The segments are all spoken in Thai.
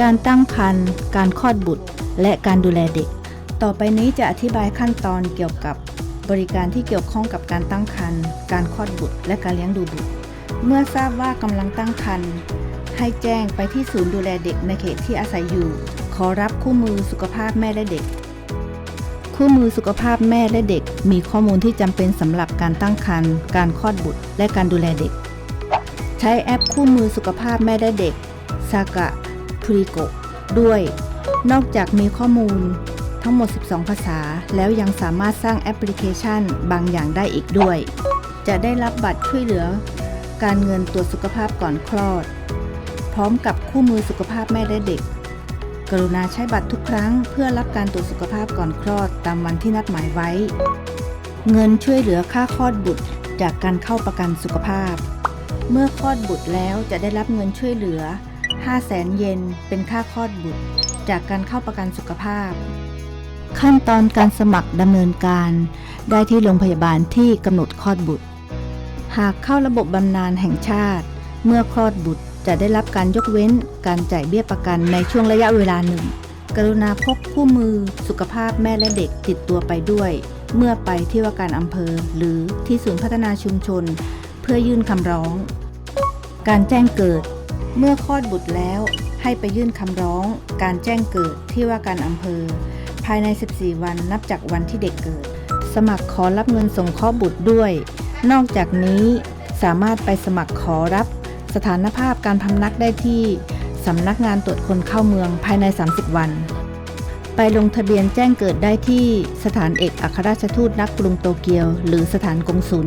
การตั้งครรภ์การคลอดบุตร และการดูแลเด็ก ต่อไปนี้จะอธิบายขั้นตอนเกี่ยวกับบริการที่เกี่ยวข้องกับการตั้งครรภ์การคลอดบุตร และการเลี้ยงดูบุตร เมื่อทราบว่ากำลังตั้งครรภ์ให้แจ้งไปที่ศูนย์ดูแลเด็กในเขตที่อาศัยอยู่ ขอรับคู่มือสุขภาพแม่และเด็ก คู่มือสุขภาพแม่และเด็ก มีข้อมูลที่จำเป็นสำหรับการตั้งครรภ์การคลอดบุตร และการดูแลเด็ก ใช้แอปคู่มือสุขภาพแม่และเด็กซากะ พริโกด้วย นอกจากมีข้อมูลทั้งหมด 12 ภาษา แล้วยังสามารถสร้างแอปพลิเคชันบางอย่างได้อีกด้วย จะได้รับบัตรช่วยเหลือ การเงินตรวจสุขภาพก่อนคลอด พร้อมกับคู่มือสุขภาพแม่และเด็ก กรุณาใช้บัตรทุกครั้ง เพื่อรับการตรวจสุขภาพก่อนคลอดตามวันที่นัดหมายไว้ เงินช่วยเหลือค่าคลอดบุตรจากการเข้าประกันสุขภาพ เมื่อคลอดบุตรแล้วจะได้รับเงินช่วยเหลือ 5 0 0แสนเยนเป็นค่าคลอดบุตร จากการเข้าประกันสุขภาพ ขั้นตอนการสมัครดำเนินการ ได้ที่โรงพยาบาลที่กำหนดคลอดบุตร หากเข้าระบบบำนาญแห่งชาติ เมื่อคลอดบุตรจะได้รับการยกเว้นการจ่ายเบี้ยประกันในช่วงระยะเวลาหนึ่ง กรุณาพกคู่มือสุขภาพแม่และเด็กติดตัวไปด้วย เมื่อไปที่ว่าการอำเภอ หรือที่ศูนย์พัฒนาชุมชน เพื่อยื่นคำร้อง การแจ้งเกิด เมื่อคลอดบุตรแล้วให้ไปยื่นคำร้อง การแจ้งเกิดที่ว่าการอำเภอ ภายใน 14 วันนับจากวันที่เด็กเกิด สมัครขอรับเงินสงเคราะห์บุตรด้วย นอกจากนี้สามารถไปสมัครขอรับ สถานภาพการพำนักได้ที่สำนักงานตรวจคนเข้าเมืองภายใน 30 วัน ไปลงทะเบียนแจ้งเกิดได้ที่สถานเอกอัครราชทูตณกรุงโตเกียว หรือสถานกงสุล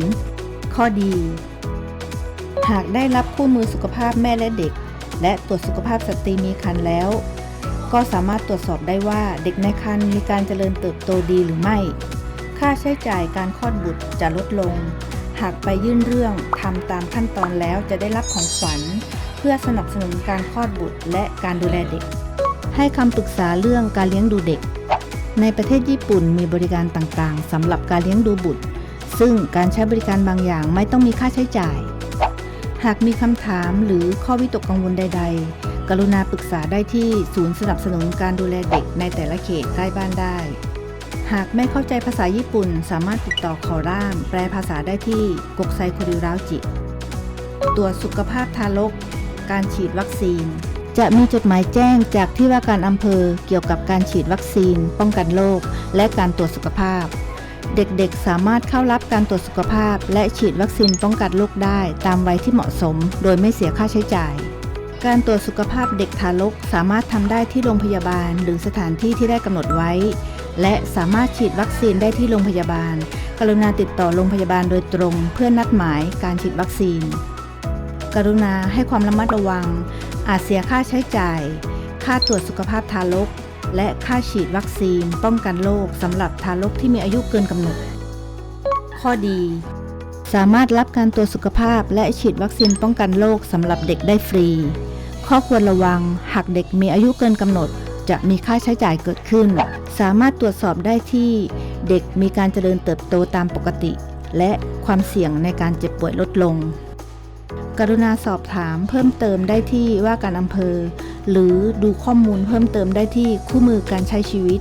ข้อดี หากได้รับคู่มือสุขภาพแม่และเด็ก และตรวจสุขภาพสตรีมีครรภ์แล้ว ก็สามารถตรวจสอบได้ว่าเด็กในครรภ์มีการเจริญเติบโตดีหรือไม่ ค่าใช้จ่ายการคลอดบุตรจะลดลง หากไปยื่นเรื่องทำตามขั้นตอนแล้วจะได้รับของขวัญ เพื่อสนับสนุนการคลอดบุตรและการดูแลเด็ก ให้คำปรึกษาเรื่องการเลี้ยงดูเด็ก ในประเทศญี่ปุ่นมีบริการต่างๆสำหรับการเลี้ยงดูบุตร ซึ่งการใช้บริการบางอย่างไม่ต้องมีค่าใช้จ่าย หากมีคำถามหรือข้อวิตกกังวลใด ๆ กรุณาปรึกษาได้ที่ศูนย์สนับสนุนการดูแลเด็กในแต่ละเขตใกล้บ้านได้ หากไม่เข้าใจภาษาญี่ปุ่น สามารถติดต่อขอร่าม แปลภาษาได้ที่กกไซคุริราวจิ ตรวจสุขภาพทารก การฉีดวัคซีน จะมีจดหมายแจ้งจากที่ว่าการอำเภอเกี่ยวกับการฉีดวัคซีน ป้องกันโรคและการตรวจสุขภาพ เด็กๆ สามารถเข้ารับการตรวจสุขภาพ และฉีดวัคซีนป้องกันโรคได้ตามวัยที่เหมาะสม โดยไม่เสียค่าใช้จ่าย การตรวจสุขภาพเด็กทารกสามารถทำได้ที่โรงพยาบาล หรือสถานที่ที่ได้กำหนดไว้ และสามารถฉีดวัคซีนได้ที่โรงพยาบาล กรุณาติดต่อโรงพยาบาลโดยตรง เพื่อนัดหมายการฉีดวัคซีน กรุณาให้ความระมัดระวัง อาจเสียค่าใช้จ่าย ค่าตรวจสุขภาพทารก และค่าฉีดวัคซีนป้องกันโรคสำหรับทารกที่มีอายุเกินกำหนด ข้อดี สามารถรับการตรวจสุขภาพและฉีดวัคซีนป้องกันโรคสำหรับเด็กได้ฟรี ข้อควรระวัง หากเด็กมีอายุเกินกำหนด จะมีค่าใช้จ่ายเกิดขึ้น สามารถตรวจสอบได้ที่ เด็กมีการเจริญเติบโตตามปกติ และความเสี่ยงในการเจ็บป่วยลดลง กรุณาสอบถามเพิ่มเติมได้ที่ว่าการอำเภอ หรือดูข้อมูลเพิ่มเติมได้ที่คู่มือการใช้ชีวิต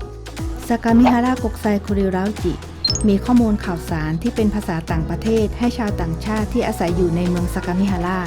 สากามิฮาระกกไซคุริราจิ มีข้อมูลข่าวสารที่เป็นภาษาต่างประเทศให้ชาวต่างชาติที่อาศัยอยู่ในเมืองสากามิฮาระ